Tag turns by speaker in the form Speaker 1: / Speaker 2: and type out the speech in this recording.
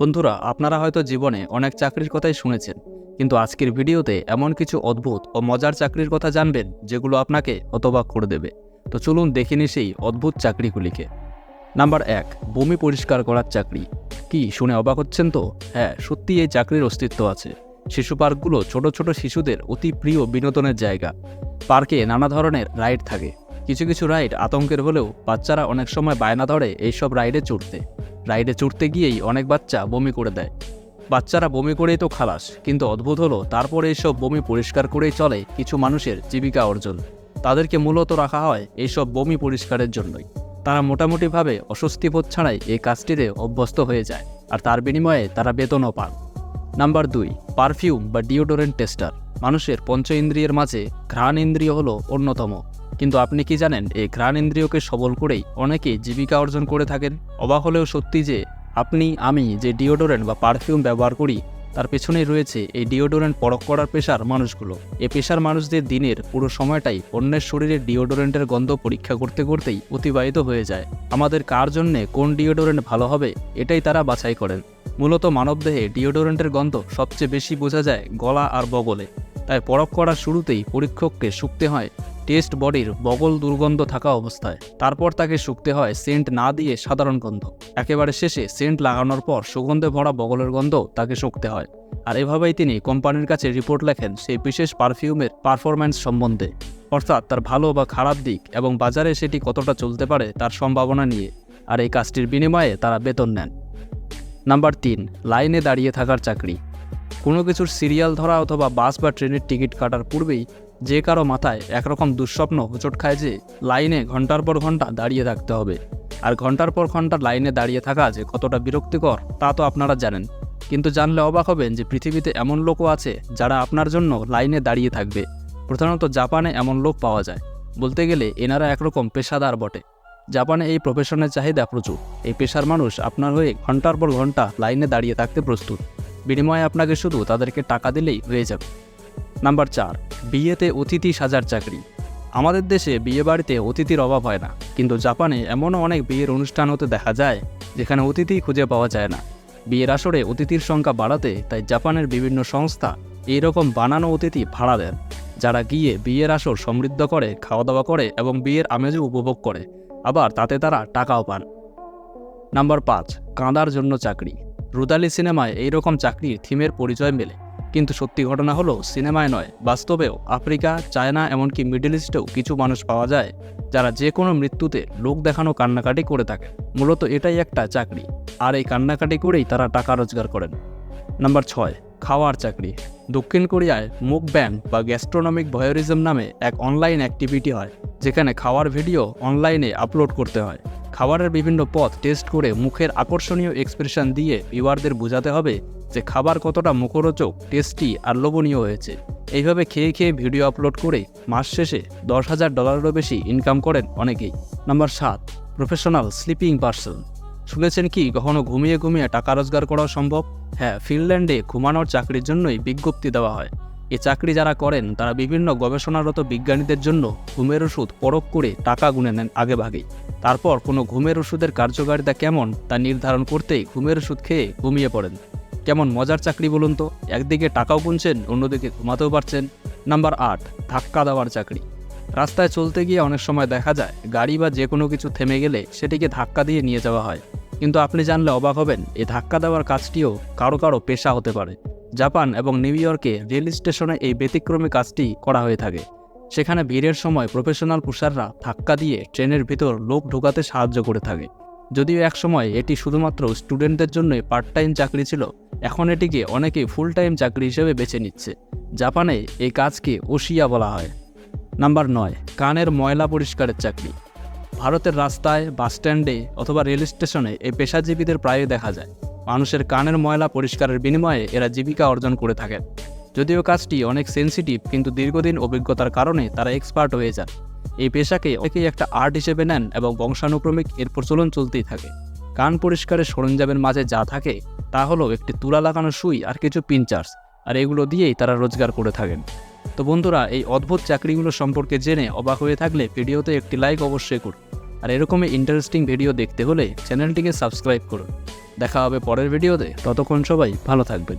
Speaker 1: বন্ধুরা, আপনারা হয়তো জীবনে অনেক চাকরির কথাই শুনেছেন, কিন্তু আজকের ভিডিওতে এমন কিছু অদ্ভুত ও মজার চাকরির কথা জানবেন, যেগুলো আপনাকে হতবাক করে দেবে। তো চলুন দেখে নিই সেই অদ্ভুত চাকরিগুলিকে। নাম্বার এক বমি পরিষ্কার করার চাকরি। কি, শুনে অবাক হচ্ছেন তো? হ্যাঁ সত্যি এই চাকরির অস্তিত্ব আছে। শিশু পার্কগুলো ছোট ছোট শিশুদের অতি প্রিয় বিনোদনের জায়গা। পার্কে নানা ধরনের রাইড থাকে। কিছু কিছু রাইড আতঙ্কের হলেও বাচ্চারা অনেক সময় বায়না ধরে এইসব রাইডে চড়তে। রাইডে চড়তে গিয়েই অনেক বাচ্চা বমি করে দেয়। বাচ্চারা বমি করেই তো খালাস, কিন্তু অদ্ভুত হলো তারপরে এইসব বমি পরিষ্কার করেই চলে কিছু মানুষের জীবিকা অর্জন। তাদেরকে মূলত রাখা হয় এইসব বমি পরিষ্কারের জন্যই। তারা মোটামুটিভাবে অস্বস্তিবোধ ছাড়াই এই কাজটিতে অভ্যস্ত হয়ে যায়, আর তার বিনিময়ে তারা বেতনও পান। নাম্বার দুই, পারফিউম বা ডিওডোরেন্ট টেস্টার। মানুষের পঞ্চ ইন্দ্রিয়ের মাঝে ঘ্রাণ ইন্দ্রিয় হলো অন্যতম। কিন্তু আপনি কি জানেন, এই ঘ্রাণ ইন্দ্রিয়কে সবল করেই অনেকে জীবিকা অর্জন করে থাকেন? অবাক হলেও সত্যি যে, আপনি, আমি যে ডিওডোরেন্ট বা পারফিউম ব্যবহার করি, তার পেছনেই রয়েছে এই ডিওডোরেন্ট পরখ করার পেশার মানুষগুলো। এ পেশার মানুষদের দিনের পুরো সময়টাই অন্যের শরীরে ডিওডোরেন্টের গন্ধ পরীক্ষা করতে করতেই অতিবাহিত হয়ে যায়। আমাদের কার জন্যে কোন ডিওডোরেন্ট ভালো হবে, এটাই তারা বাছাই করেন। মূলত মানবদেহে ডিওডোরেন্টের গন্ধ সবচেয়ে বেশি বোঝা যায় গলা আর বগলে। তাই পরখ করার শুরুতেই পরীক্ষককে শুকতে হয় টেস্ট বডির বগল দুর্গন্ধ থাকা অবস্থায়। তারপর তাকে শুকতে হয় সেন্ট না দিয়ে সাধারণ গন্ধ। একেবারে শেষে সেন্ট লাগানোর পর সুগন্ধে ভরা বগলের গন্ধ তাকে শুকতে হয়। আর এভাবেই তিনি কোম্পানির কাছে রিপোর্ট লেখেন সেই বিশেষ পারফিউমের পারফরম্যান্স সম্বন্ধে। অর্থাৎ তার ভালো বা খারাপ দিক এবং বাজারে সেটি কতটা চলতে পারে তার সম্ভাবনা নিয়ে আর এই কাজটির বিনিময়ে তারা বেতন নেন। নাম্বার তিন, লাইনে দাঁড়িয়ে থাকার চাকরি। কোনো কিছুর সিরিয়াল ধরা অথবা বাস বা ট্রেনের টিকিট কাটার পূর্বেই যে কারও মাথায় একরকম দুঃস্বপ্ন হোঁচট খায় যে লাইনে ঘণ্টার পর ঘণ্টা দাঁড়িয়ে থাকতে হবে। আর ঘণ্টার পর ঘণ্টা লাইনে দাঁড়িয়ে থাকা যে কতটা বিরক্তিকর, তা তো আপনারা জানেন। কিন্তু জানলে অবাক হবেন যে পৃথিবীতে এমন লোকও আছে যারা আপনার জন্য লাইনে দাঁড়িয়ে থাকবে। প্রধানত জাপানে এমন লোক পাওয়া যায়। বলতে গেলে এনারা একরকম পেশাদার বটে। জাপানে এই প্রফেশনের চাহিদা প্রচুর। এই পেশার মানুষ আপনার হয়ে ঘণ্টার পর ঘণ্টা লাইনে দাঁড়িয়ে থাকতে প্রস্তুত। বিনিময়ে আপনাকে শুধু তাদেরকে টাকা দিলেই হয়ে যাবে। নাম্বার চার বিয়েতে অতিথি সাজার চাকরি। আমাদের দেশে বিয়ে বাড়িতে অতিথির অভাব হয় না, কিন্তু জাপানে এমনও অনেক বিয়ের অনুষ্ঠান হতে দেখা যায়, যেখানে অতিথি খুঁজে পাওয়া যায় না। বিয়ের আসরে অতিথির সংখ্যা বাড়াতে তাই জাপানের বিভিন্ন সংস্থা এই রকম বানানো অতিথি ভাড়া দেন, যারা গিয়ে বিয়ের আসর সমৃদ্ধ করে খাওয়া দাওয়া করে এবং বিয়ের আমেজও উপভোগ করে, আবার তাতে তারা টাকাও পান। নাম্বার পাঁচ, কাঁদার জন্য চাকরি। রুদালি সিনেমায় এইরকম চাকরির থিমের পরিচয় মেলে। কিন্তু সত্যি ঘটনা হলো, সিনেমায় নয়, বাস্তবেও। আফ্রিকা, চায়না, এমনকি মিডল ইস্টেও কিছু মানুষ পাওয়া যায়, যারা যে কোনো মৃত্যুতে লোক দেখানো কান্নাকাটি করে থাকে। মূলত এটাই একটা চাকরি। আর এই কান্নাকাটি করেই তারা টাকা রোজগার করেন। নাম্বার ছয়, খাওয়ার চাকরি। দক্ষিণ কোরিয়ায় মুখ ব্যাং বা গ্যাস্ট্রোনমিক ভয়োরিজম নামে এক অনলাইন অ্যাক্টিভিটি হয়। যেখানে খাওয়ার ভিডিও অনলাইনে আপলোড করতে হয়। খাবারের বিভিন্ন পথ টেস্ট করে মুখের আকর্ষণীয় এক্সপ্রেশন দিয়ে ভিউয়ারদের বোঝাতে হবে যে খাবার কতটা মুখরোচক টেস্টি আর লোভনীয় হয়েছে। এইভাবে খেয়ে খেয়ে ভিডিও আপলোড করে মাস শেষে দশ হাজার ডলারেরও বেশি ইনকাম করেন অনেকেই। নাম্বার সাত প্রফেশনাল স্লিপিং পার্সন শুনেছেন কি, কখনো ঘুমিয়ে ঘুমিয়ে টাকা রোজগার করা সম্ভব? হ্যাঁ ফিনল্যান্ডে ঘুমানোর চাকরির জন্যই বিজ্ঞপ্তি দেওয়া হয়। এ চাকরি যারা করেন, তারা বিভিন্ন গবেষণারত বিজ্ঞানীদের জন্য ঘুমের ওষুধ পরখ করে টাকা গুনে নেন আগে ভাগেই তারপর কোনো ঘুমের ওষুধের কার্যকারিতা কেমন, তা নির্ধারণ করতেই ঘুমের ওষুধ খেয়ে ঘুমিয়ে পড়েন। কেমন মজার চাকরি বলুন তো? একদিকে টাকাও গুনছেন, অন্যদিকে ঘুমাতেও পারছেন। নাম্বার আট, ধাক্কা দেওয়ার চাকরি। রাস্তায় চলতে গিয়ে অনেক সময় দেখা যায়, গাড়ি বা যে কোনো কিছু থেমে গেলে সেটিকে ধাক্কা দিয়ে নিয়ে যাওয়া হয়। কিন্তু আপনি জানলে অবাক হবেন এই ধাক্কা দেওয়ার কাজটিও কারও কারও পেশা হতে পারে। জাপান এবং নিউ ইয়র্কে রেল স্টেশনে এই ব্যতিক্রমী কাজটি করা হয়ে থাকে। সেখানে ভিড়ের সময় প্রফেশনাল পুষাররা ধাক্কা দিয়ে ট্রেনের ভিতর লোক ঢোকাতে সাহায্য করে থাকে। যদিও একসময় এটি শুধুমাত্র স্টুডেন্টদের জন্যই পার্ট টাইম চাকরি ছিল, এখন এটিকে অনেকে ফুল টাইম চাকরি হিসেবে বেছে নিচ্ছে। জাপানে এই কাজকে ওশিয়া বলা হয়। নাম্বার নয়, কানের ময়লা পরিষ্কারের চাকরি। ভারতের রাস্তায়, বাসস্ট্যান্ডে অথবা রেল স্টেশনে এই পেশাজীবীদের প্রায়ই দেখা যায়। মানুষের কানের ময়লা পরিষ্কারের বিনিময়ে এরা জীবিকা অর্জন করে থাকেন যদিও কাজটি অনেক সেন্সিটিভ কিন্তু দীর্ঘদিন অভিজ্ঞতার কারণে তারা এক্সপার্ট হয়ে যান এই পেশাকে অনেকেই একটা আর্ট হিসেবে নেন এবং বংশানুক্রমিক এর প্রচলন চলতেই থাকে। কান পরিষ্কারের সরঞ্জামের মাঝে যা থাকে, তা হলো একটি তুলা লাগানো সুই আর কিছু পিঞ্চার্স আর এগুলো দিয়েই তারা রোজগার করে থাকেন। তো বন্ধুরা, এই অদ্ভুত চাকরিগুলো সম্পর্কে জেনে অবাক হয়ে থাকলে ভিডিওতে একটি লাইক অবশ্যই করুন। আর এরকমই ইন্টারেস্টিং ভিডিও দেখতে হলে চ্যানেলটিকে সাবস্ক্রাইব করুন। দেখা হবে পরের ভিডিওতে। ততক্ষণ সবাই ভালো থাকবেন।